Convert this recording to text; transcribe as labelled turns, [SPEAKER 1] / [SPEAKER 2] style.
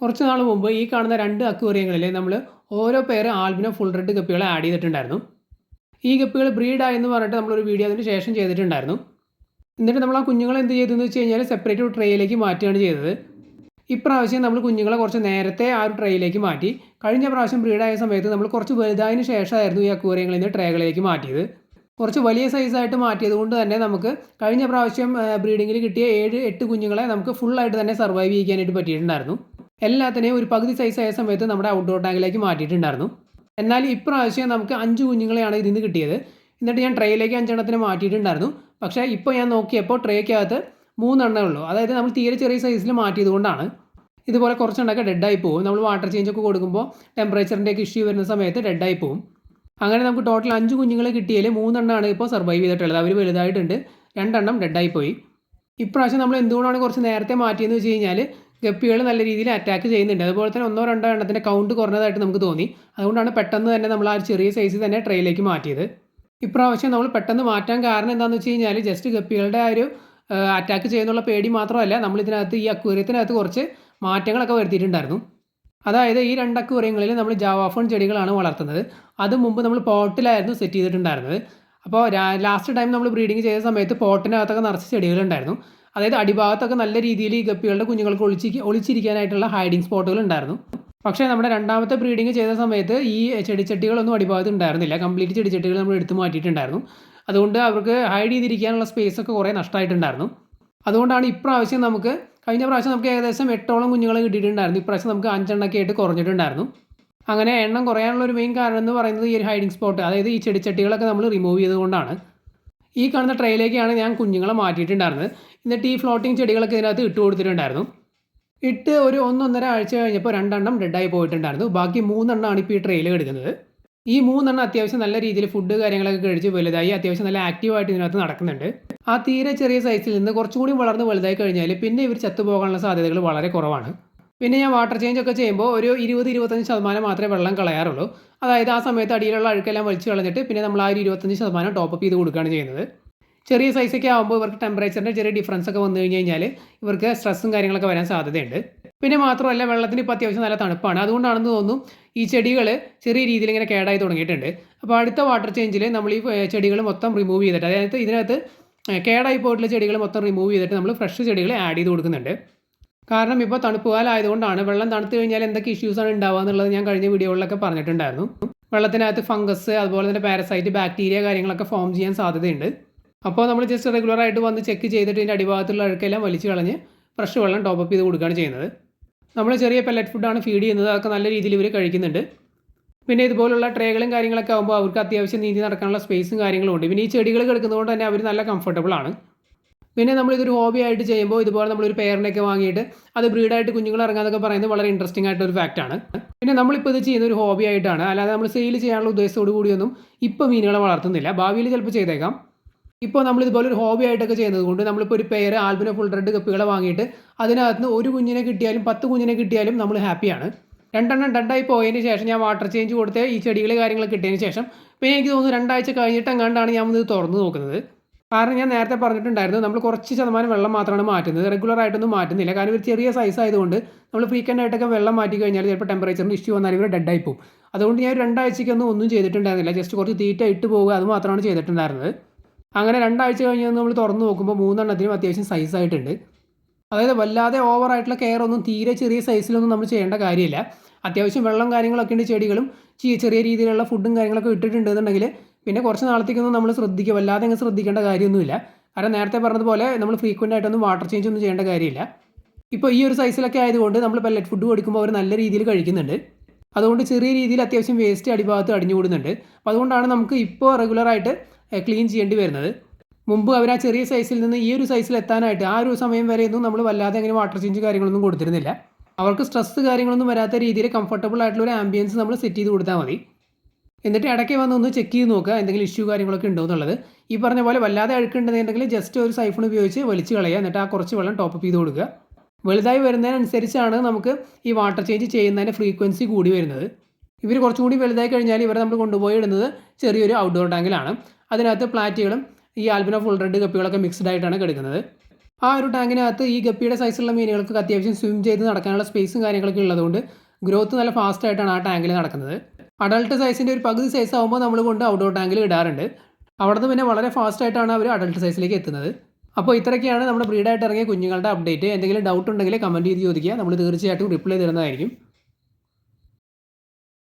[SPEAKER 1] കുറച്ച് നാൾ മുമ്പ് ഈ കാണുന്ന രണ്ട് അക്വേറിയങ്ങളിൽ നമ്മൾ ഓരോ പേര് ആൽബിനോ ഫുൾ റെഡ് ഗപ്പികളെ ആഡ് ചെയ്തിട്ടുണ്ടായിരുന്നു. ഈ ഗപ്പികൾ ബ്രീഡായി എന്ന് പറഞ്ഞിട്ട് നമ്മളൊരു വീഡിയോ അതിന് ശേഷം ചെയ്തിട്ടുണ്ടായിരുന്നു. എന്നിട്ട് നമ്മൾ ആ കുഞ്ഞുങ്ങളെ എന്ത് ചെയ്തെന്ന് വെച്ച് കഴിഞ്ഞാൽ സെപ്പറേറ്റ് ട്രേയിലേക്ക് മാറ്റുകയാണ് ചെയ്തത്. ഇപ്രാവശ്യം നമ്മൾ കുഞ്ഞുങ്ങളെ കുറച്ച് നേരത്തെ ആ ഒരു ട്രേയിലേക്ക് മാറ്റി. കഴിഞ്ഞ പ്രാവശ്യം ബ്രീഡായ സമയത്ത് നമ്മൾ കുറച്ച് വലുതായതിനു ശേഷമായിരുന്നു ഈ അക്വേറിയങ്ങളിൽ നിന്ന് ട്രേകളിലേക്ക് മാറ്റിയത്. കുറച്ച് വലിയ സൈസായിട്ട് മാറ്റിയത് കൊണ്ട് തന്നെ നമുക്ക് കഴിഞ്ഞ പ്രാവശ്യം ബ്രീഡിങ്ങിൽ കിട്ടിയ ഏഴ് എട്ട് കുഞ്ഞുങ്ങളെ നമുക്ക് ഫുള്ളായിട്ട് തന്നെ സർവൈവ് ചെയ്യാനായിട്ട് പറ്റിയിട്ടുണ്ടായിരുന്നു. എല്ലാത്തിനെയും ഒരു പകുതി സൈസായ സമയത്ത് നമ്മുടെ ഔട്ട്ഡോർ ടാങ്കിലേക്ക് മാറ്റിയിട്ടുണ്ടായിരുന്നു. എന്നാൽ ഇപ്രാവശ്യം നമുക്ക് അഞ്ച് കുഞ്ഞുങ്ങളെയാണ് ഇതിൽ നിന്ന് കിട്ടിയത്. എന്നിട്ട് ഞാൻ ട്രേയിലേക്ക് അഞ്ചെണ്ണത്തിന് മാറ്റിയിട്ടുണ്ടായിരുന്നു. പക്ഷേ ഇപ്പോൾ ഞാൻ നോക്കിയപ്പോൾ ട്രേക്കകത്ത് മൂന്നെണ്ണേ ഉള്ളൂ. അതായത് നമ്മൾ തീരെ ചെറിയ സൈസിൽ മാറ്റിയത് കൊണ്ടാണ്. ഇതുപോലെ കുറച്ചെണ്ണൊക്കെ ഡെഡായി പോകും നമ്മൾ വാട്ടർ ചേഞ്ച് ഒക്കെ കൊടുക്കുമ്പോൾ ടെമ്പറേച്ചറിന്റെയൊക്കെ ഇഷ്യൂ വരുന്ന സമയത്ത് ഡെഡായി പോകും അങ്ങനെ നമുക്ക് ടോട്ടൽ അഞ്ച് കുഞ്ഞുങ്ങളെ കിട്ടിയതിൽ മൂന്നെണ്ണമാണ് ഇപ്പോൾ സർവൈവ് ചെയ്തിട്ടുള്ളത്. അവർ വലുതായിട്ടുണ്ട്. രണ്ടെണ്ണം ഡെഡായി പോയി. ഇപ്രാവശ്യം നമ്മൾ എന്തുകൊണ്ടാണ് കുറച്ച് നേരത്തെ മാറ്റിയെന്ന് വെച്ച് കഴിഞ്ഞാൽ ഗപ്പികൾ നല്ല രീതിയിൽ അറ്റാക്ക് ചെയ്യുന്നുണ്ട്. അതുപോലെ തന്നെ ഒന്നോ രണ്ടോ എണ്ണത്തിന്റെ കൗണ്ട് കുറഞ്ഞതായിട്ട് നമുക്ക് തോന്നി. അതുകൊണ്ടാണ് പെട്ടെന്ന് തന്നെ നമ്മൾ ആ ചെറിയ സൈസിൽ തന്നെ ട്രെയിലേക്ക് മാറ്റിയത്. ഇപ്രാവശ്യം നമ്മൾ പെട്ടെന്ന് മാറ്റാൻ കാരണം എന്താണെന്ന് വെച്ച് കഴിഞ്ഞാൽ ജസ്റ്റ് ഗപ്പികളുടെ ആ ഒരു അറ്റാക്ക് ചെയ്യുന്നുള്ള പേടി മാത്രമല്ല നമ്മൾ ഇതിനകത്ത് ഈ അക്വേറിയത്തിനകത്ത് കുറച്ച് മാറ്റങ്ങളൊക്കെ വരുത്തിയിട്ടുണ്ടായിരുന്നു. അതായത് ഈ രണ്ട് അക്വേറിയങ്ങളിൽ നമ്മൾ ജാവാഫോൺ ചെടികളാണ് വളർത്തുന്നത്. അത് മുമ്പ് നമ്മൾ പോട്ടിലായിരുന്നു സെറ്റ് ചെയ്തിട്ടുണ്ടായിരുന്നത്. അപ്പോൾ ലാസ്റ്റ് ടൈം നമ്മൾ ബ്രീഡിങ് ചെയ്ത സമയത്ത് പോട്ടിനകത്തൊക്കെ നിറച്ച് ചെടികളുണ്ടായിരുന്നു. അതായത് അടിഭാഗത്തൊക്കെ നല്ല രീതിയിൽ ഈ ഗപ്പികളുടെ കുഞ്ഞുങ്ങൾക്ക് ഒളിച്ച് ഒളിച്ചിരിക്കാനായിട്ടുള്ള ഹൈഡിങ് സ്പോട്ടുകൾ ഉണ്ടായിരുന്നു. പക്ഷേ നമ്മുടെ രണ്ടാമത്തെ ബ്രീഡിങ് ചെയ്ത സമയത്ത് ഈ ചെടിച്ചട്ടികളൊന്നും അടിഭാഗത്ത് ഉണ്ടായിരുന്നില്ല. കംപ്ലീറ്റ് ചെടിച്ചട്ടികൾ നമ്മൾ എടുത്തു മാറ്റിയിട്ടുണ്ടായിരുന്നു. അതുകൊണ്ട് അവർക്ക് ഹൈഡ് ചെയ്തിരിക്കാനുള്ള സ്പേസ് ഒക്കെ കുറേ നഷ്ടമായിട്ടുണ്ടായിരുന്നു. അതുകൊണ്ടാണ് ഇപ്രാവശ്യം നമുക്ക് കഴിഞ്ഞ പ്രാവശ്യം നമുക്ക് ഏകദേശം എട്ടോളം കുഞ്ഞുങ്ങളെ കിട്ടിയിട്ടുണ്ടായിരുന്നു. ഇപ്രാവശ്യം നമുക്ക് അഞ്ചെണ്ണൊക്കെ ആയിട്ട് കുറഞ്ഞിട്ടുണ്ടായിരുന്നു. അങ്ങനെ എണ്ണം കുറയാനുള്ള ഒരു മെയിൻ കാരണം എന്ന് പറയുന്നത് ഈ ഒരു ഹൈഡിങ് സ്പോട്ട് അതായത് ഈ ചെടിച്ചട്ടികളൊക്കെ നമ്മൾ റിമൂവ് ചെയ്തുകൊണ്ടാണ് ഈ കാണുന്ന ട്രെയിലേക്കാണ് ഞാൻ കുഞ്ഞുങ്ങളെ മാറ്റിയിട്ടുണ്ടായിരുന്നത്. എന്നിട്ട് ഈ ഫ്ലോട്ടിംഗ് ചെടികളൊക്കെ ഇതിനകത്ത് ഇട്ട് കൊടുത്തിട്ടുണ്ടായിരുന്നു. ഇട്ട് ഒരു ഒന്നൊന്നര ആഴ്ച കഴിഞ്ഞപ്പോൾ രണ്ടെണ്ണം ഡെഡായി പോയിട്ടുണ്ടായിരുന്നു. ബാക്കി മൂന്നെണ്ണമാണ് ഇപ്പോൾ ഈ ട്രെയിൽ എടുക്കുന്നത് ഈ മൂന്നെണ്ണം അത്യാവശ്യം നല്ല രീതിയിൽ ഫുഡ് കാര്യങ്ങളൊക്കെ കഴിച്ച് വലുതായി അത്യാവശ്യം നല്ല ആക്റ്റീവായിട്ട് ഇതിനകത്ത് നടക്കുന്നുണ്ട്. ആ തീരെ ചെറിയ സൈസിൽ നിന്ന് കുറച്ചുകൂടി വളർന്ന് വലുതായി കഴിഞ്ഞാൽ പിന്നെ ഇവർ ചത്തുപോകാനുള്ള സാധ്യതകൾ വളരെ കുറവാണ്. പിന്നെ ഞാൻ വാട്ടർ ചേഞ്ച് ഒക്കെ ചെയ്യുമ്പോൾ ഒരു ഇരുപത് ഇരുപത്തഞ്ച് ശതമാനം മാത്രമേ വെള്ളം കളയാറുള്ളൂ. അതായത് ആ സമയത്ത് അടിയിലുള്ള അഴുക്കെല്ലാം വലിച്ചു കളഞ്ഞിട്ട് പിന്നെ നമ്മൾ ആ ഒരു ഇരുപത്തഞ്ച് ശതമാനം ടോപ്പ് ചെയ്ത് കൊടുക്കുകയാണ് ചെയ്യുന്നത്. ചെറിയ സൈസൊക്കെ ആകുമ്പോൾ ഇവർക്ക് ടെമ്പറേച്ചറിന്റെ ചെറിയ ഡിഫറൻസ് ഒക്കെ വന്നു കഴിഞ്ഞ് കഴിഞ്ഞാൽ ഇവർക്ക് സ്ട്രെസ്സും കാര്യങ്ങളൊക്കെ വരാൻ സാധ്യതയുണ്ട്. പിന്നെ മാത്രമല്ല വെള്ളത്തിന് ഇപ്പോൾ അത്യാവശ്യം നല്ല തണുപ്പാണ്. അതുകൊണ്ടാണെന്ന് തോന്നുന്നു ഈ ചെടികൾ ചെറിയ രീതിയിൽ ഇങ്ങനെ കേടായി തുടങ്ങിയിട്ടുണ്ട്. അപ്പോൾ അടുത്ത വാട്ടർ ചേഞ്ചിൽ നമ്മൾ ഈ ചെടികൾ മൊത്തം റിമൂവ് ചെയ്തിട്ട് അതായത് ഇതിനകത്ത് കേടായി പോയിട്ടുള്ള ചെടികൾ മൊത്തം റിമൂവ് ചെയ്തിട്ട് നമ്മൾ ഫ്രഷ് ചെടികൾ ആഡ് ചെയ്ത് കൊടുക്കുന്നുണ്ട്. കാരണം ഇപ്പോൾ തണുപ്പ് കാലം ആയതുകൊണ്ടാണ് വെള്ളം തണുത്തു കഴിഞ്ഞാൽ എന്തൊക്കെ ഇഷ്യൂസാണ് ഉണ്ടാവുക എന്നുള്ളത് ഞാൻ കഴിഞ്ഞ വീഡിയോകളിലൊക്കെ പറഞ്ഞിട്ടുണ്ടായിരുന്നു. വെള്ളത്തിനകത്ത് ഫംഗസ് അതുപോലെ തന്നെ പാരസൈറ്റ് ബാക്ടീരിയ കാര്യങ്ങളൊക്കെ ഫോം ചെയ്യാൻ സാധ്യതയുണ്ട്. അപ്പോൾ നമ്മൾ ജസ്റ്റ് റെഗുലറായിട്ട് വന്ന് ചെക്ക് ചെയ്തിട്ട് ഇതിന്റെ അടിഭാഗത്തുള്ള അഴുക്കെല്ലാം വലിച്ചു കളഞ്ഞ് ഫ്രഷ് വെള്ളം ടോപ്പ് ചെയ്ത് കൊടുക്കുകയാണ് ചെയ്യുന്നത്. നമ്മൾ ചെറിയ പെല്ലറ്റ് ഫുഡാണ് ഫീഡ് ചെയ്യുന്നത്. അതൊക്കെ നല്ല രീതിയിൽ ഇവർ കഴിക്കുന്നുണ്ട്. പിന്നെ ഇതുപോലുള്ള ട്രേകളും കാര്യങ്ങളൊക്കെ ആകുമ്പോൾ അവർക്ക് അത്യാവശ്യം നീന്തി നടക്കാനുള്ള സ്പേസും കാര്യങ്ങളും ഉണ്ട്. പിന്നെ ഈ ചെടികൾ കിടക്കുന്നതുകൊണ്ട് തന്നെ അവർ നല്ല കംഫർട്ടബിൾ ആണ്. പിന്നെ നമ്മളിതൊരു ഹോബി ആയിട്ട് ചെയ്യുമ്പോൾ ഇതുപോലെ നമ്മളൊരു പേരിനൊക്കെ വാങ്ങിയിട്ട് അത് ബ്രീഡായിട്ട് കുഞ്ഞുങ്ങൾ ഇറങ്ങാന്നൊക്കെ പറയുന്നത് വളരെ ഇൻട്രസ്റ്റിംഗ് ആയിട്ട് ഒരു ഫാക്റ്റാണ് പിന്നെ നമ്മളിപ്പോൾ ഇത് ചെയ്യുന്ന ഒരു ഹോബി ആയിട്ടാണ്. അല്ലാതെ നമ്മൾ സെയിൽ ചെയ്യാനുള്ള ഉദ്ദേശത്തോടു കൂടിയൊന്നും ഇപ്പോൾ മീനുകളെ വളർത്തുന്നില്ല. ഭാവിയിൽ ചിലപ്പോൾ ചെയ്തേക്കാം. ഇപ്പോൾ നമ്മൾ ഇതുപോലെ ഒരു ഹോബി ആയിട്ടൊക്കെ ചെയ്യുന്നത് കൊണ്ട് നമ്മളിപ്പോൾ ഒരു പേര് ആൽബിനോ ഫുൾ റെഡ് കപ്പികളെ വാങ്ങിയിട്ട് അതിനകത്ത് ഒരു കുഞ്ഞിനെ കിട്ടിയാലും പത്ത് കുഞ്ഞിനെ കിട്ടിയാലും നമ്മൾ ഹാപ്പിയാണ് രണ്ടെണ്ണം രണ്ടായി പോയതിന് ശേഷം ഞാൻ വാട്ടർ ചേഞ്ച് കൊടുത്ത് ഈ ചെടികൾ കാര്യങ്ങളൊക്കെ കിട്ടിയതിന് ശേഷം പിന്നെ എനിക്ക് തോന്നുന്നു രണ്ടാഴ്ച കഴിഞ്ഞിട്ട് എങ്ങാണ്ടാണ് ഞാൻ ഇത് തുറന്നു നോക്കുന്നത്. കാരണം ഞാൻ നേരത്തെ പറഞ്ഞിട്ടുണ്ടായിരുന്നു നമ്മൾ കുറച്ച് ശതമാനം വെള്ളം മാത്രമാണ് മാറ്റുന്നത്. റെഗുലർ ആയിട്ടൊന്നും മാറ്റുന്നില്ല. കാരണം ഒരു ചെറിയ സൈസ് ആയതുകൊണ്ട് നമ്മൾ ഫ്രീക്വന്റ് ആയിട്ടൊക്കെ വെള്ളം മാറ്റി കഴിഞ്ഞാൽ ചിലപ്പോൾ ടെമ്പറേച്ചറിന് ഇഷ്യൂ വന്നാൽ ഇവർ ഡെഡായി പോകും. അതുകൊണ്ട് ഞാൻ രണ്ടാഴ്ചയ്ക്കൊന്നും ഒന്നും ചെയ്തിട്ടുണ്ടായിരുന്നില്ല. ജസ്റ്റ് കുറച്ച് തീറ്റ ഇട്ട് പോകുക അത് മാത്രമാണ് ചെയ്തിട്ടുണ്ടായിരുന്നത്. അങ്ങനെ രണ്ടാഴ്ച കഴിഞ്ഞ് നമ്മൾ തുറന്ന് നോക്കുമ്പോൾ മൂന്നെണ്ണത്തിനും അത്യാവശ്യം സൈസ് ആയിട്ടുണ്ട്. അതായത് വല്ലാതെ ഓവറായിട്ടുള്ള കെയർ ഒന്നും തീരെ ചെറിയ സൈസിലൊന്നും നമ്മൾ ചെയ്യേണ്ട കാര്യമില്ല. അത്യാവശ്യം വെള്ളം കാര്യങ്ങളൊക്കെ ഉണ്ട് ചെടികളും ചെറിയ രീതിയിലുള്ള ഫുഡും കാര്യങ്ങളൊക്കെ ഇട്ടിട്ടുണ്ടെന്നുണ്ടെങ്കിൽ പിന്നെ കുറച്ച് നാളത്തേക്കൊന്നും നമ്മൾ ശ്രദ്ധിക്കുക വല്ലാതെ അങ്ങ് ശ്രദ്ധിക്കേണ്ട കാര്യമൊന്നുമില്ല. കാരണം നേരത്തെ പറഞ്ഞതുപോലെ നമ്മൾ ഫ്രീക്വന്റ് ആയിട്ടൊന്നും വാട്ടർ ചേഞ്ച് ഒന്നും ചെയ്യേണ്ട കാര്യമില്ല. ഇപ്പോൾ ഈ ഒരു സൈസിലൊക്കെ ആയതുകൊണ്ട് നമ്മൾ പെല്ലറ്റ് ഫുഡ് കൊടുക്കുമ്പോൾ അവർ നല്ല രീതിയിൽ കഴിക്കുന്നുണ്ട്. അതുകൊണ്ട് ചെറിയ രീതിയിൽ അത്യാവശ്യം വേസ്റ്റ് അടിഭാഗത്ത് അടിഞ്ഞു കൂടുന്നുണ്ട്. അപ്പോൾ അതുകൊണ്ടാണ് നമുക്ക് ഇപ്പോൾ റെഗുലറായിട്ട് ക്ലീൻ ചെയ്യേണ്ടി വരുന്നത്. മുമ്പ് അവർ ആ ചെറിയ സൈസിൽ നിന്ന് ഈ ഒരു സൈസിൽ എത്താനായിട്ട് ആ ഒരു സമയം വരെയൊന്നും നമ്മൾ വല്ലാതെ അങ്ങനെ വാട്ടർ ചേഞ്ച് കാര്യങ്ങളൊന്നും കൊടുത്തിരുന്നില്ല. അവർക്ക് സ്ട്രെസ് കാര്യങ്ങളൊന്നും വരാത്ത രീതിയിൽ കംഫർട്ടബിൾ ആയിട്ടുള്ള ഒരു ആംബിയൻസ് നമ്മൾ സെറ്റ് ചെയ്ത് കൊടുത്താൽ മതി. എന്നിട്ട് ഇടയ്ക്ക് വന്ന് ഒന്ന് ചെക്ക് ചെയ്ത് നോക്കുക എന്തെങ്കിലും ഇഷ്യൂ കാര്യങ്ങളൊക്കെ ഉണ്ടോ എന്നുള്ളത്. ഈ പറഞ്ഞ പോലെ വല്ലാതെ അഴുക്കുണ്ടെന്നുണ്ടെങ്കിൽ ജസ്റ്റ് ഒരു സൈഫൺ ഉപയോഗിച്ച് വലിച്ച് കളയുക. എന്നിട്ട് ആ കുറച്ച് വെള്ളം ടോപ്പ് ചെയ്ത് കൊടുക്കുക. വലുതായി വരുന്നതിനനുസരിച്ചാണ് നമുക്ക് ഈ വാട്ടർ ചേഞ്ച് ചെയ്യുന്നതിന്റെ ഫ്രീക്വൻസി കൂടി വരുന്നത്. ഇവർ കുറച്ചുകൂടി വലുതായി കഴിഞ്ഞാൽ ഇവരെ നമ്മൾ കൊണ്ടുപോയി ഇടുന്നത് ചെറിയൊരു ഔട്ട്ഡോർ ടാങ്കിലാണ് അതിനകത്ത് പ്ലാറ്റുകളും ഈ ആൽബിനോ ഫുൾ റെഡ് കപ്പികളൊക്കെ മിക്സ്ഡ് ആയിട്ടാണ് കിടക്കുന്നത്. ആ ഒരു ടാങ്കിനകത്ത് ഈ ഗപ്പിയുടെ സൈസുള്ള മീനുകൾക്ക് അത്യാവശ്യം സ്വിം ചെയ്ത് നടക്കാനുള്ള സ്പേസും കാര്യങ്ങളൊക്കെ ഉള്ളതുകൊണ്ട് ഗ്രോത്ത് നല്ല ഫാസ്റ്റ് ആയിട്ടാണ് ആ ടാങ്കിൽ നടക്കുന്നത്. അഡൾട്ട് സൈസിന്റെ ഒരു പകുതി സൈസ് ആകുമ്പോൾ നമ്മൾ കൊണ്ട് ഔട്ട്ഡോർ ടാങ്കിൽ ഇടാറുണ്ട്. അവിടുന്ന് പിന്നെ വളരെ ഫാസ്റ്റ് ആയിട്ടാണ് അവർ അഡൾട്ട് സൈസിലേക്ക് എത്തുന്നത്. അപ്പോൾ ഇത്രയൊക്കെയാണ് നമ്മുടെ ബ്രീഡായിട്ട് ഇറങ്ങിയ കുഞ്ഞുങ്ങളുടെ അപ്ഡേറ്റ് എന്തെങ്കിലും ഡൗട്ട് ഉണ്ടെങ്കിൽ കമന്റ് ചെയ്ത് ചോദിക്കുക. നമ്മൾ തീർച്ചയായിട്ടും റിപ്ലൈ തരുന്നതായിരിക്കും.